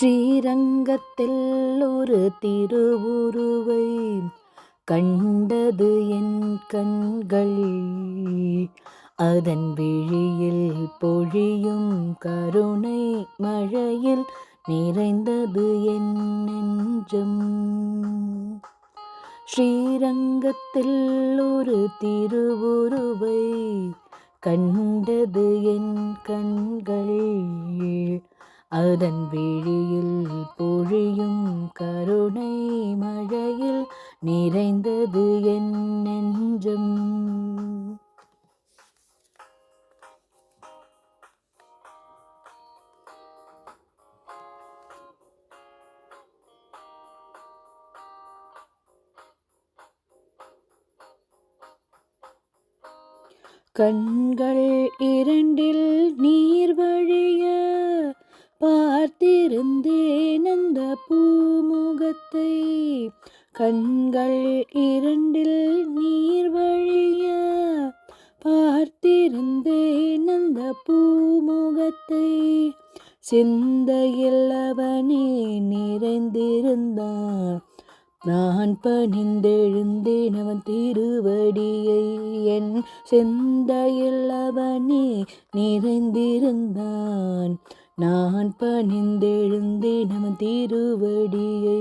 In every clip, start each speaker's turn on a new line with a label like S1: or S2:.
S1: ஸ்ரீரங்கத்தில் ஒரு திருவுருவை கண்டது என் கண்கள். அதன் விழியில் பொழியும் கருணை மழையில் நிறைந்தது என் நெஞ்சம். ஸ்ரீரங்கத்தில் ஒரு திருவுருவை கண்டது என் கண்கள். அதன் விழியில் பொழியும் கருணை மழையில் நிறைந்தது என் நெஞ்சம். கண்கள் இரண்டில் நீர் வழிய பார்த்திருந்தேன் அந்த பூமுகத்தை. கண்கள் இரண்டில் நீர் வழிய. பார்த்திருந்தேன் அந்த பூமுகத்தை. சிந்தையில் அவனே நிறைந்திருந்தான். நான் பணிந்தெழுந்தேன் அவன் திருவடியை. என் சிந்தையில் அவனே நிறைந்திருந்தான். நான் பணிந்தெழுந்தேன் அவன் திருவடியை.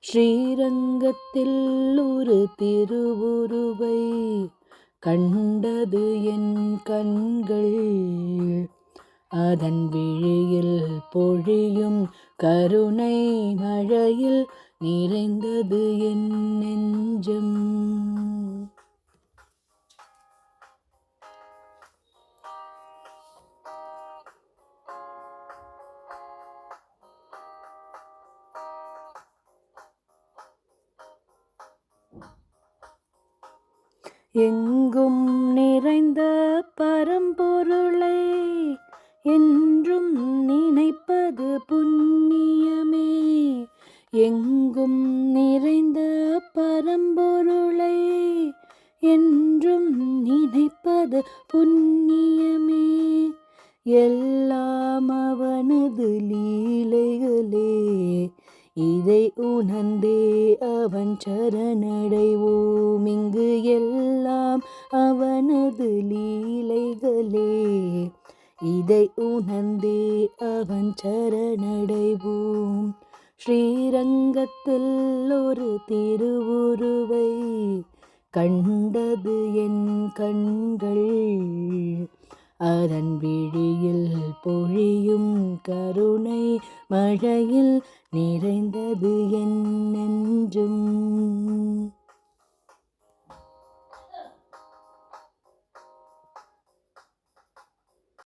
S1: ஸ்ரீரங்கத்தில் ஒரு திருவுருவை கண்டது என் கண்கள். அதன் விழியில் பொழியும் கருணை மழையில் நிறைந்தது என் நெஞ்சம். எங்கும் நிறைந்த பரம்பொருளை என்றும் நினைப்பது புண்ணியமே. எங்கும் நிறைந்த பரம்பொருளை என்றும் நினைப்பது புண்ணியமே. எல்லாம் அவனது லீலைகளே இதை உணர்ந்தே அவன் சரணடைவோம். இங்கு எல்லாம் அவனது லீலைகளே. இதை உணர்ந்தே அவன் சரணடைவோம். ஸ்ரீரங்கத்தில் ஒரு திருவுருவை கண்டது என் கண்கள். அதன் விழியில் பொழியும் கருணை மழையில் நிறைந்தது என் நெஞ்சும்